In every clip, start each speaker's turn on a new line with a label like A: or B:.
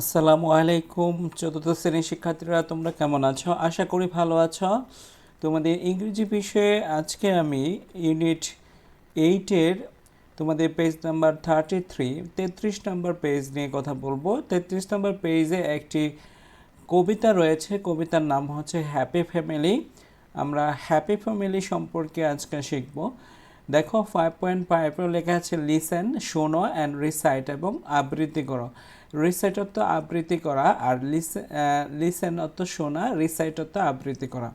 A: আসসালামু আলাইকুম চতুর্থ শ্রেণির শিক্ষার্থীরা, তোমরা কেমন আছো? আশা করি ভালো আছো। তোমাদের ইংরেজি বিষয়ে আজকে আমি ইউনিট এইটের তোমাদের পেজ নাম্বার থার্টি থ্রি তেত্রিশ নম্বর পেজ নিয়ে কথা বলব। তেত্রিশ নম্বর পেজে একটি কবিতা রয়েছে। কবিতার নাম হচ্ছে হ্যাপি ফ্যামিলি আমরা হ্যাপি ফ্যামিলি সম্পর্কে আজকে শিখব। দেখো ফাইভ পয়েন্ট ফাইভ লেখা আছে লিসেন শোনো অ্যান্ড রিসাইট এবং আবৃত্তি করো। রিসাইট অর্থ আবৃত্তি করা, আর লিসেন অর্থ শোনা রিসাইট অর্থ আবৃত্তি করা।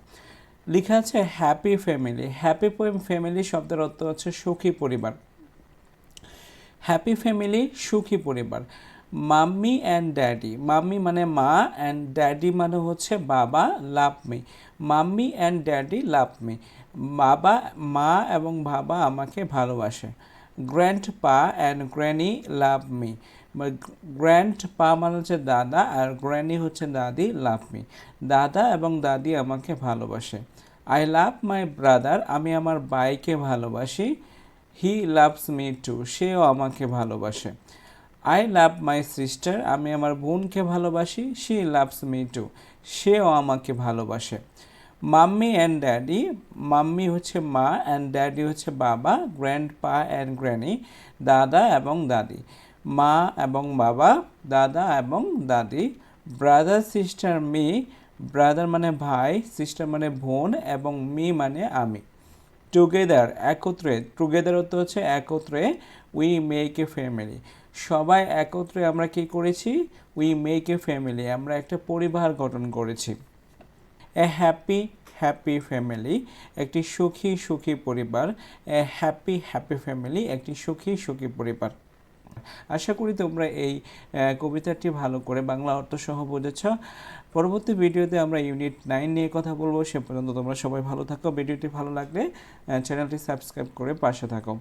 A: লেখা আছে হ্যাপি ফ্যামিলি হ্যাপি ফ্যামিলি শব্দের অর্থ হচ্ছে সুখী পরিবার। হ্যাপি ফ্যামিলি সুখী পরিবার। Mummy and daddy. মাম্মি মানে মা, অ্যান্ড ড্যাডি মানে হচ্ছে বাবা love me mummy and daddy love me বাবা, মা এবং বাবা আমাকে ভালোবাসে। Grandpa and granny love me grandpa মানে হচ্ছে দাদা, আর গ্র্যানি হচ্ছে দাদি লাভ মি দাদা এবং দাদি আমাকে ভালোবাসে। আই লাভ মাই ব্রাদার, আমি আমার বাইকে ভালোবাসি। হি লাভস মি টু, সেও আমাকে ভালোবাসে। আই লাভ মাই সিস্টার আমি আমার বোনকে ভালোবাসি শি লাভস মি টু সেও আমাকে ভালোবাসে। মাম্মি অ্যান্ড ড্যাডি মাম্মি হচ্ছে মা অ্যান্ড ড্যাডি হচ্ছে বাবা গ্র্যান্ড পা অ্যান্ড গ্র্যানি দাদা এবং দাদি। মা এবং বাবা, দাদা এবং দাদি। ব্রাদার সিস্টার মি ব্রাদার মানে ভাই সিস্টার মানে বোন এবং মি মানে আমি। টুগেদার একত্রে টুগেদার অর্থ হচ্ছে একত্রে উই মেক এ ফ্যামিলি সবাই একত্রে আমরা কি করেছি? উই মেক এ ফ্যামিলি আমরা একটা পরিবার গঠন করেছি। এ হ্যাপি হ্যাপি ফ্যামিলি একটি সুখী সুখী পরিবার। এ হ্যাপি হ্যাপি ফ্যামিলি একটি সুখী সুখী পরিবার। আশা করি তোমরা এই কবিতাটি ভালো করে বাংলা অর্থ সহ বুঝেছ। পরবর্তী ভিডিওতে আমরা ইউনিট নাইন নিয়ে কথা বলব। সে পর্যন্ত তোমরা সবাই ভালো থাকো। ভিডিওটি ভালো লাগলে চ্যানেলটি সাবস্ক্রাইব করে পাশে থাকো।